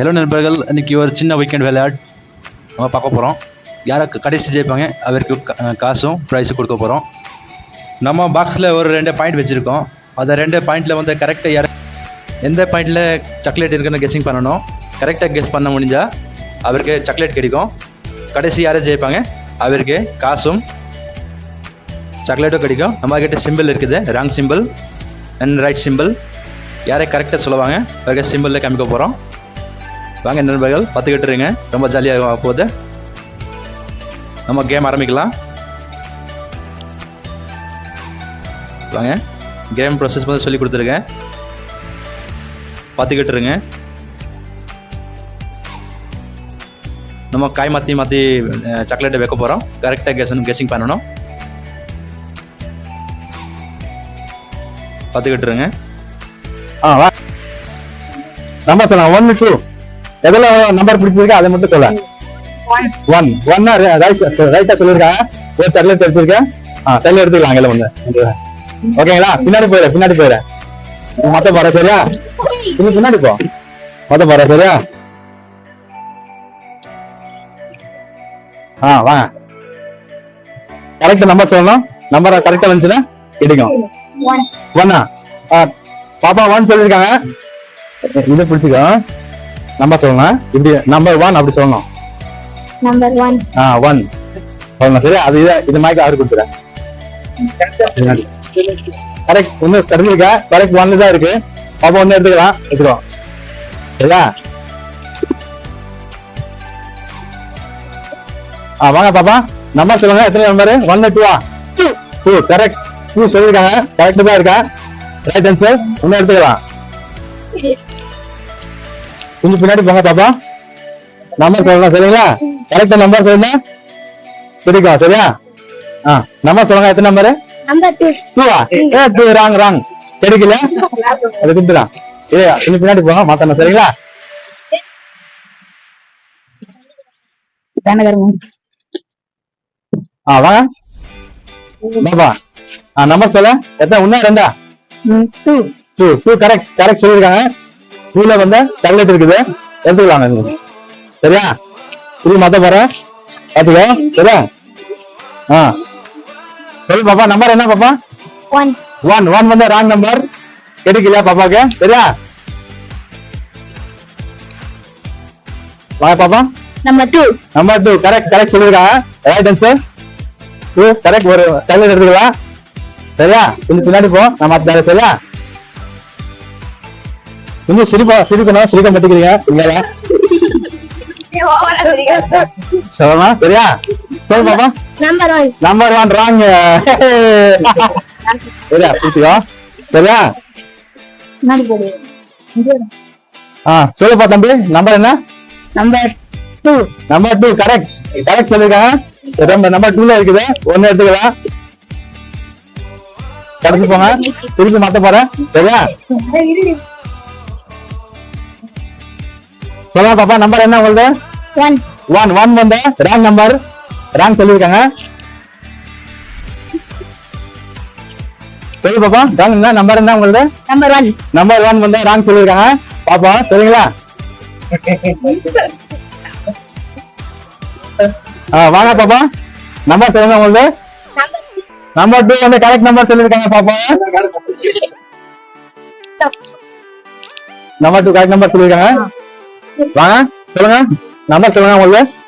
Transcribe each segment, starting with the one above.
Hello நண்பர்கள் இன்றைக்கி ஒரு சின்ன வீக்கெண்ட் விளையாட் நம்ம பார்க்க போகிறோம் யாரை கடைசி ஜெயிப்பாங்க அவருக்கு காசும் ப்ரைஸும் கொடுக்க போகிறோம் நம்ம பாக்ஸில் ஒரு ரெண்டு பாயிண்ட் வச்சுருக்கோம். அந்த ரெண்டு பாயிண்டில் வந்து கரெக்டாக யார் எந்த பாயிண்டில் சாக்லேட் இருக்குன்னு கெஸ்ஸிங் பண்ணணும். கரெக்டாக கெஸ் பண்ண முடிஞ்சால் அவருக்கு சாக்லேட் கிடைக்கும். கடைசி யாரை ஜெயிப்பாங்க? அவருக்கு காசும் சாக்லேட்டும் கிடைக்கும். நம்ம கிட்ட சிம்பிள் இருக்குது wrong simple and right simple யாரை கரெக்டாக சொல்லுவாங்க அவருக்கு சிம்பிளில் காமிக்க போகிறோம் வாங்க நண்பர்கள் பார்த்துக்கிட்டு இருங்க ரொம்ப ஜாலியாக போகுது நம்ம கேம் ஆரம்பிக்கலாம். வாங்க. கேம் ப்ராசஸ் வந்து சொல்லி கொடுத்துருக்கேன். பார்த்துக்கிட்டு இருங்க நம்ம காய் மாற்றி மாற்றி சாக்லேட்டை வைக்க போகிறோம் கரெக்டாக கெஸ் கெஸ்ஸிங் பண்ணணும். பார்த்துக்கிட்டுருங்க ஆ வா. ஒன் டூ எதுல நம்பர் பிடிச்சிருக்கா அதை மட்டும் சொல்ல. ஒன் ஒன்னா ரைட்டா சொல்லிருக்காங்க ஒரு சாக்லேட் வச்சிருக்கேன் ஆ சைட்ல எடுத்துக்கலாம் அங்கெல்லாம் ஒண்ணு ஓகேங்களா பின்னாடி போயிட பின்னாடி போயிட மொத்த போற சரியா? பின்னாடி போ. மொத்த போற சரியா? ஆ வாங்க. கரெக்ட் நம்பர் சொல்லணும். நம்பர் கரெக்டா வந்துச்சுன்னா கிடைக்கும் ஒன்னா பாப்பா ஒன் சொல்லிருக்காங்க இது பிடிச்சிக்கோ. நம்பர் சொல்லணும் இப்படி நம்பர் ஒன் அப்படி சொல்லணும். Number one. ஆ ஒன் சொல்லணும் சரி அது இது மாதிரி அவரு கொடுத்துறேன் கரெக்ட் ஒன்னு தெரிஞ்சிருக்கா? கரெக்ட் ஒன்ல தான் இருக்கு. பாப்பா ஒண்ணு எடுத்துக்கலாம். எடுத்துக்கோ. சரியா? ஆ வாங்க பாப்பா. நம்பர் சொல்லுங்க. எத்தனை நம்பர் ஒன்னு டூவா டூ கரெக்ட் டூ சொல்லிருக்காங்க கரெக்ட் தான் இருக்கா? ரைட் ஆன்சர் ஒன்னு எடுத்துக்கலாம். கொஞ்சம் பின்னாடி போங்க பாப்பா. நம்பர் சொல்லலாம் சரிங்களா? கரெக்டா நம்பர் சொல்லுங்க. கிடைக்கும் சரியா? ஆ நம்பர் சொல்லுங்க எத்தனை நம்பர். டூவா ஏ டூ ராங் ராங் கிடைக்கல அது கொடுத்துலாம் ஏ கொஞ்சம் பின்னாடி போங்க மாத்தணும் சரிங்களா? ஆ வாங்க. பாப்பா ஆ நம்பர் சொல்ல. எத்தனை? ஒண்ணா ரெண்டா? Two. Two two correct correct சொல்லிருக்காங்க டூல வந்து சாக்லேட் இருக்குது. எடுத்துக்கலாம் நீங்க. சரியா? இது மத்த போறேன் பாத்துக்கோ சரியா? ஆ. சொல்லு பாப்பா நம்பர் என்ன பாப்பா? One. ஒன் ஒன் வந்து ராங் நம்பர் கிடைக்கல பாப்பாக்கு சரியா? வாங்க பாப்பா. Number two. Number two correct correct சொல்லிருக்காங்க ரைட் ஆன்சர் டூ கரெக்ட் ஒரு சாக்லேட் எடுத்துக்கலாம். சரியா? கொஞ்சம் பின்னாடி போ. நான் மாத்த சரியா? கொஞ்சம் சிரிப்பா சிரிக்கணும் சிரிக்க மாட்டேங்கிறீங்க. இல்லையா சொல்லலாம் சரியா? சொல்லு பாப்பா. Number one. Number one wrong சரியா? பிடிச்சிக்கோ சரியா. ஆ சொல்லுப்பா தம்பி. நம்பர் என்ன? Number two. Number two correct correct சொல்லிருக்காங்க. நம்பர் நம்பர் டூல இருக்குது. ஒண்ணு எடுத்துக்கலாம் கடைசி போங்க. திருப்பி மாத்த போறேன். சரியா? சொல்லுங்க பாப்பா நம்பர் என்ன உங்களுது? One. ஒன் ஒன் வந்து ராங் நம்பர் ராங் சொல்லிருக்காங்க சொல்லு பாப்பா ராங் என்ன நம்பர் என்ன உங்களுது? Number one. நம்பர் ஒன் வந்து ராங் சொல்லிருக்காங்க பாப்பா சரிங்களா? வாங்க பாப்பா. நம்பர் சொல்லுங்க two. நம்பர் டூ வந்து கரெக்ட் நம்பர் சொல்லிருக்காங்க பாப்பா. நம்பர் டூ கரெக்ட் நம்பர் சொல்லிருக்காங்க வாங்க சொல்லுங்க. நம்பர் சொல்லுங்க உங்களுக்கு.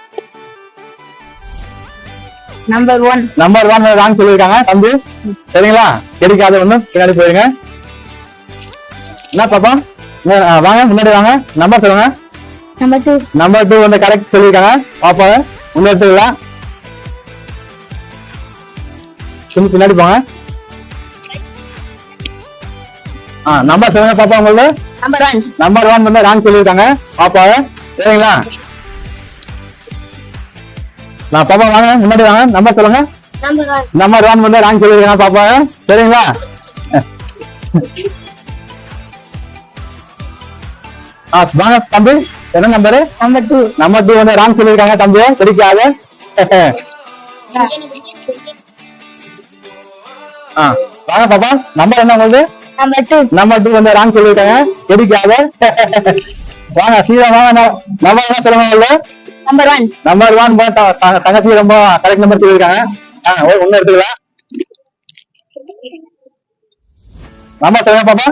Number one. Number one wrong சொல்லிருக்காங்க தம்பி. சரிங்களா? கிடைக்காத ஒண்ணு பின்னாடி போயிருங்க. என்ன பாப்பா? வாங்க முன்னாடி வாங்க. நம்பர் சொல்லுங்க. Number two. நம்பர் டூ வந்து கரெக்ட் சொல்லிருக்காங்க பாப்பா முன்ன எடுத்துக்கலாம் பின்னாடி போங்க. ஆ நம்பர் சொல்லுங்க பாப்பா உங்களுக்கு. நம்பர் ஒன் வந்து ராங் சொல்லியிருக்காங்க. பாப்பா சரிங்களா? நான் பாப்பா வாங்க. முன்னாடி வாங்க. நம்பர் சொல்லுங்க. நம்பர் ஒன் வந்து ராங் சொல்லியிருக்காங்க பாப்பா சரிங்களா? ஆ வாங்க தம்பி. என்ன number Number two. Number two வந்து ராங் சொல்லியிருக்காங்க தம்பி கிடைக்காது ஆ. வாங்க பாப்பா. நம்பர் என்ன உங்களுக்கு? டூ வந்து ராங் கிடைக்காத வாங்க சீக்கிரம் வாங்க நம்பர் என்ன சொல்லுங்க உங்களுக்கு நம்பர் ஒன் நம்பர் ஒன் தங்கச்சி ரொம்ப கரெக்ட் நம்பர் சொல்லியிருக்காங்க. ஆ ஓ ஒண்ணு எடுத்துக்கலாம் நம்பர் சொல்லுங்க பாப்பா.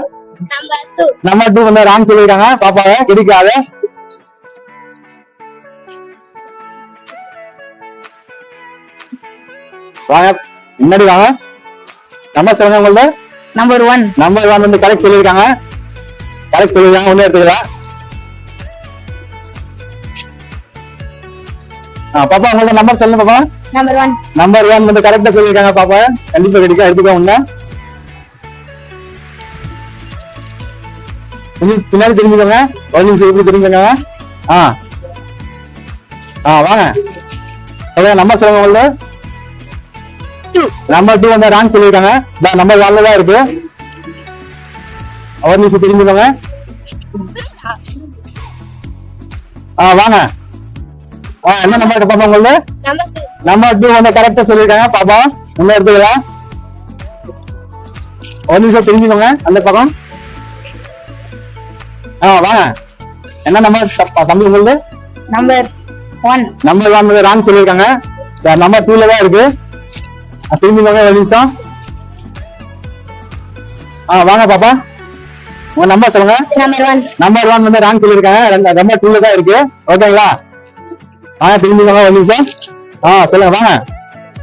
நம்பர் டூ நம்பர் டூ வந்து ராங் சொல்லியிருக்காங்க. பாப்பாவை கிடைக்காது வாங்க முன்னாடி வாங்க. நம்பர் சொல்லுங்க உங்கள்ட்ட நம்பர் ஒன் நம்பர் ஒன் வந்து கரெக்ட் சொல்லியிருக்காங்க. கரெக்ட் சொல்லியிருக்காங்க ஒண்ணு எடுத்துக்கலாம் ஆ பாப்பா உங்களோட நம்பர் சொல்லுங்க பாப்பா. நம்பர் ஒன் நம்பர் ஒன் வந்து கரெக்டா சொல்லியிருக்காங்க பாப்பா. கண்டிப்பா கிடைக்கும் எடுத்துக்கோ கொஞ்சம் பின்னாடி திரும்பிக்கோங்க ஒரு நிமிஷம் இப்படி திரும்பிக்கோங்க ஆ. ஆ வாங்க. சொல்லுங்க நம்பர் சொல்லுங்க உங்களோட. நம்பர் டூ வந்து ராங் சொல்லியிருக்காங்க. நம்பர் ஒன்ல தான் இருக்கு. ஒரு நிமிஷம் திரும்பிக்கோங்க ஆ வாங்க. ஆ என்ன நம்பர் பாப்பா உங்களோட நம்பர் டூ வந்து கரெக்டா சொல்லியிருக்காங்க. பாப்பா இன்னும் எடுத்துக்கலாம் ஒரு நிமிஷம் தெரிஞ்சுக்கோங்க. அந்த பக்கம். ஆ வாங்க. என்ன நம்பர் தம்பி உங்களுக்கு number one number one wrong சொல்லியிருக்காங்க. நம்பர் டூல தான் இருக்கு. ஆ, திரும்பிக்கோங்க ஒரு நிமிஷம். ஆ வாங்க பாப்பா. உங்க நம்பர் சொல்லுங்க. நம்பர் ஒன் வந்து ராங் சொல்லியிருக்காங்க. நம்பர் டூல தான் இருக்கு. ஓகேங்களா? வாங்க திரும்பிக்கோங்க ஒரு நிமிஷம். ஆ சொல்லுங்க வாங்க.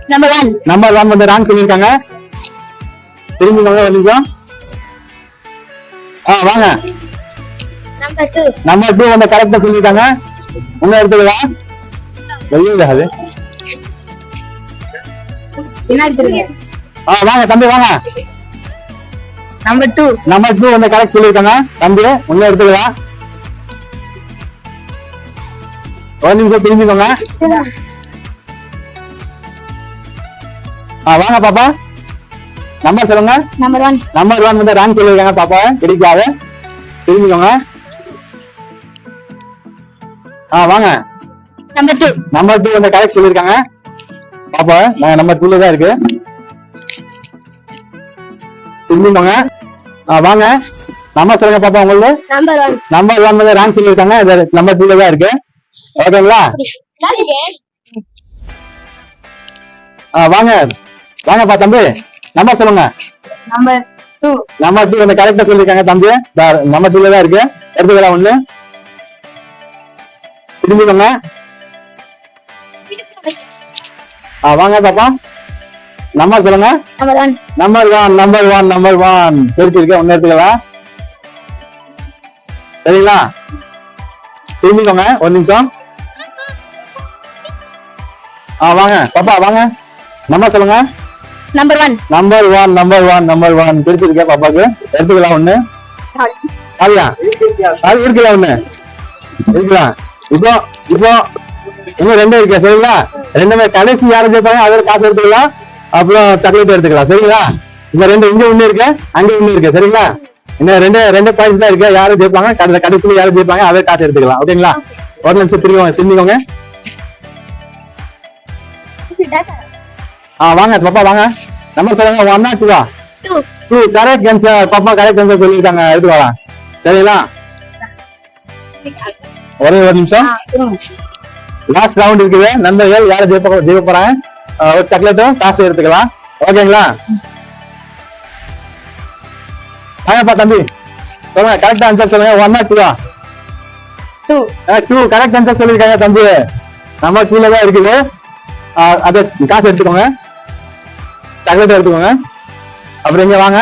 நம்பர் ஒன் நம்பர் ஒன் வந்து ராங் சொல்லியிருக்காங்க. திரும்பிக்கோங்க ஒரு நிமிஷம். ஆ வாங்க. நம்பர் டூ நம்பர் டூ வந்து கரெக்டா சொல்லியிருக்காங்க. இன்னும் எடுத்துக்கலாம் வெளியே அது பின்னாடி திருங்க ஆ வாங்க தம்பி வாங்க. நம்பர் டூ நம்பர் டூ வந்து கரெக்ட் சொல்லியிருக்காங்க. தம்பி இன்னும் எடுத்துக்கலாம் ஒரு நிமிஷம் திரும்பிக்கோங்க ஆ வாங்க பாப்பா. நம்பர் சொல்லுங்க. நம்பர் ஒன் நம்பர் ஒன் வந்து ராங் சொல்லியிருக்காங்க பாப்பா. கிடைக்காது திரும்பிக்கோங்க ஆ வாங்க. நம்பர் டூ நம்பர் டூ வந்து கரெக்ட் சொல்லியிருக்காங்க. பாப்பா நான் நம்பர் டூல தான் இருக்கு. திரும்பிக்கோங்க ஆ வாங்க. நம்பர் சொல்லுங்க பாப்பா உங்களுக்கு நம்பர் ஒன் வந்து ராங் சொல்லியிருக்காங்க. இது நம்பர் டூல தான் இருக்கு. ஓகேங்களா? வாங்க. வாங்கப்பா தம்பி. நம்பர் சொல்லுங்க. நம்பர் டூ நம்பர் டூ வந்து கரெக்டா சொல்லியிருக்காங்க தம்பி. நம்பர் டூல தான் இருக்கு. எடுத்துக்கலாம் ஒண்ணு திரும்பிக்கோங்க. வாங்க பாப்பா. நம்பர் சொல்லுங்க. Number one number one number one பிரிச்சிருக்கேன் ஒன்னு எடுத்துக்கலாம் சரிங்களா? திரும்பிக்கோங்க ஒரு நிமிஷம். ஆ வாங்க. பாப்பா வாங்க. நம்பர் சொல்லுங்க. Number one number one number one number one பிரிச்சிருக்கேன் பாப்பாக்கு எடுத்துக்கலாம் ஒண்ணு. அதுயா அது இருக்கலாம் ஒண்ணு. இருக்கலாம் இப்போ இப்போ இன்னும் ரெண்டு இருக்கு? சரிங்களா? ரெண்டுமே கடைசி யாரும் ஜெயிப்பாங்க அதோட காசு எடுத்துக்கலாம். அப்புறம் சாக்லேட் எடுத்துக்கலாம். சரிங்களா? இந்த ரெண்டு இங்க ஒண்ணு இருக்கு அங்க ஒண்ணு இருக்கு. சரிங்களா? இந்த ரெண்டு ரெண்டு பாயிண்ட்ஸ் தான் இருக்கு. யாரும் ஜெயிப்பாங்க கடைசி- கடைசியில யாரும் ஜெயிப்பாங்க அதே காசு எடுத்துக்கலாம். ஓகேங்களா? ஒரு நிமிஷம் திரும்பி திரும்பிக்கோங்க. ஆ வாங்க பாப்பா வாங்க. நம்பர் சொல்லுங்க ஒன் நாட் டூவா டூ கரெக்ட் ஆன்சர் பாப்பா கரெக்ட் ஆன்சர் சொல்லிருக்காங்க எடுத்து வரேன் சரிங்களா? ஒரே ஒரு நிமிஷம். லாஸ்ட் ரவுண்ட் இருக்குது. நண்பர்கள் யாரை ஜெயிப்ப ஜெயிக்க போறாங்க? ஒரு சாக்லேட்டும் காசு எடுத்துக்கலாம். ஓகேங்களா? வாங்கப்பா தம்பி. சொல்லுங்க கரெக்ட் ஆன்சர் சொல்லுங்க. ஒன் டூவா டூ டூ கரெக்ட் ஆன்சர் சொல்லிருக்காங்க தம்பி. நம்ம டூல தான் இருக்குது. அதை காசு எடுத்துக்கோங்க. சாக்லேட் எடுத்துக்கோங்க. அப்புறம் இங்க வாங்க.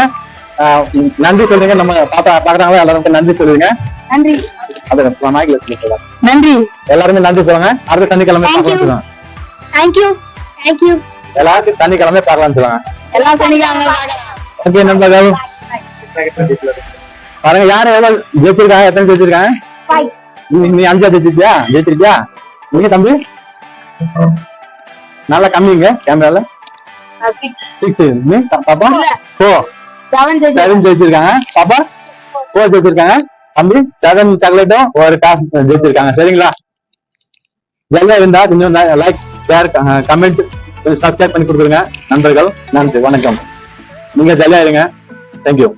நன்றி சொல்லுங்க நம்ம பாத்தா பாக்குறாங்களா எல்லாருக்கும் நன்றி சொல்லுங்க நன்றி. அது சொல்லுங்க நன்றி. எல்லாருமே நன்றி சொல்லுங்க. அடுத்த சனிக்கிழமை. பார்க்கலாம் சொல்லுங்க. தேங்க்யூ தேங்க்யூ எல்லாருக்கும் சனிக்கிழமை பார்க்கலாம் சொல்லுங்க. எல்லாம் சனிக்கிழமை ஓகே நண்பர்கள். பாருங்க யாரு எவ்வளவு ஜெயிச்சிருக்காங்க எத்தனை ஜெயிச்சிருக்காங்க நீ அஞ்சா ஜெயிச்சிருக்கியா? ஜெயிச்சிருக்கியா? நீங்க தம்பி. நல்லா கம்மிங்க கேமரால சிக்ஸ் நீ பாப்பா. ஃபோர் செவன் ஜெயிச்சிருக்காங்க பாப்பா ஃபோர் ஜெயிச்சிருக்காங்க தம்பி செவன் சாக்லேட்டும் ஒரு காசு ஜெயிச்சிருக்காங்க சரிங்களா? ஜெல்லாம் இருந்தா கொஞ்சம் லைக் ஷேர் கமெண்ட் சப்ஸ்கிரைப் பண்ணி கொடுத்துருங்க. நண்பர்கள் நன்றி வணக்கம். நீங்க ஜெல்லாம் இருங்க. தேங்க்யூ